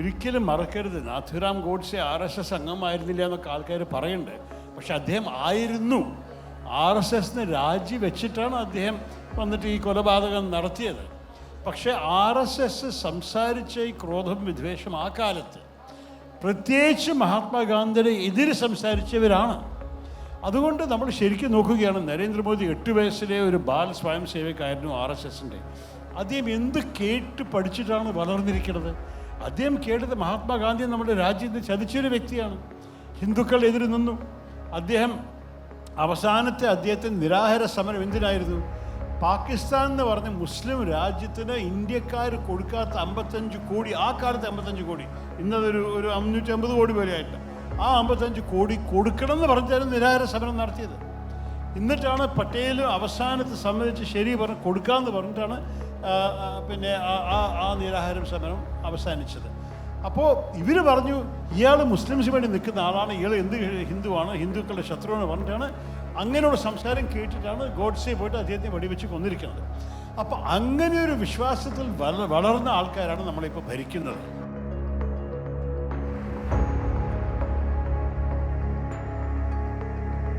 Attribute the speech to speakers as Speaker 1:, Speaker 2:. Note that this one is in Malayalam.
Speaker 1: ഒരിക്കലും മറക്കരുത്. Nathuram Godse R S S അംഗമായിരുന്നില്ല എന്നൊക്കെ ആൾക്കാർ പറയുന്നുണ്ട്. പക്ഷെ അദ്ദേഹം ആയിരുന്നു. ആർ എസ് എസിന് രാജിവെച്ചിട്ടാണ് അദ്ദേഹം വന്നിട്ട് ഈ കൊലപാതകം നടത്തിയത്. പക്ഷേ ആർ എസ് എസ് സംസാരിച്ച ഈ ക്രോധം വിദ്വേഷം ആ കാലത്ത് പ്രത്യേകിച്ച് മഹാത്മാഗാന്ധിയുടെ എതിര് സംസാരിച്ചവരാണ്. അതുകൊണ്ട് നമ്മൾ ശരിക്കും നോക്കുകയാണ് നരേന്ദ്രമോദി എട്ട് വയസ്സിലെ ഒരു ബാൽ സ്വയം സേവക്കായിരുന്നു ആർ എസ് എസിന്റെ. അദ്ദേഹം എന്ത് കേട്ട് പഠിച്ചിട്ടാണ് വളർന്നിരിക്കുന്നത്? അദ്ദേഹം കേട്ടത് മഹാത്മാഗാന്ധി നമ്മുടെ രാജ്യത്തെ ചതിച്ചൊരു വ്യക്തിയാണ്. ഹിന്ദുക്കൾ എതിര് നിന്നു അദ്ദേഹം അവസാനത്തെ അദ്ദേഹത്തിന് നിരാഹാര സമരം എന്തിനായിരുന്നു? പാകിസ്ഥാൻ എന്ന് പറഞ്ഞ മുസ്ലിം രാജ്യത്തിന് ഇന്ത്യക്കാർ കൊടുക്കാത്ത അമ്പത്തഞ്ച് കോടി ആ കാലത്ത് അമ്പത്തഞ്ച് കോടി ഇന്നതൊരു ഒരു അഞ്ഞൂറ്റി അമ്പത് കോടി വരെ ആയിട്ട് ആ അമ്പത്തഞ്ച് കോടി കൊടുക്കണം എന്ന് പറഞ്ഞാലും നിരാഹാര സമരം നടത്തിയത്. എന്നിട്ടാണ് പട്ടേലും അവസാനത്തെ സമ്മതിച്ച് ശരി പറഞ്ഞ് കൊടുക്കാമെന്ന് പറഞ്ഞിട്ടാണ് പിന്നെ ആ- ആ നിരാഹാരം സമരം അവസാനിച്ചത്. അപ്പോൾ ഇവർ പറഞ്ഞു ഇയാൾ മുസ്ലിംസിന് വേണ്ടി നിൽക്കുന്ന ആളാണ് ഇയാൾ എന്ത് ഹിന്ദുവാണ് ഹിന്ദുക്കളുടെ ശത്രുവാണ് പറഞ്ഞിട്ടാണ് അങ്ങനെയുള്ള സംസാരം കേട്ടിട്ടാണ് ഗോഡ്സെ പോയിട്ട് അദ്ദേഹത്തെ വെടിവെച്ച് കൊന്നിരിക്കുന്നത്. അപ്പോൾ അങ്ങനെ ഒരു വിശ്വാസത്തിൽ വള വളർന്ന ആൾക്കാരാണ് നമ്മളിപ്പോൾ ഭരിക്കുന്നത്.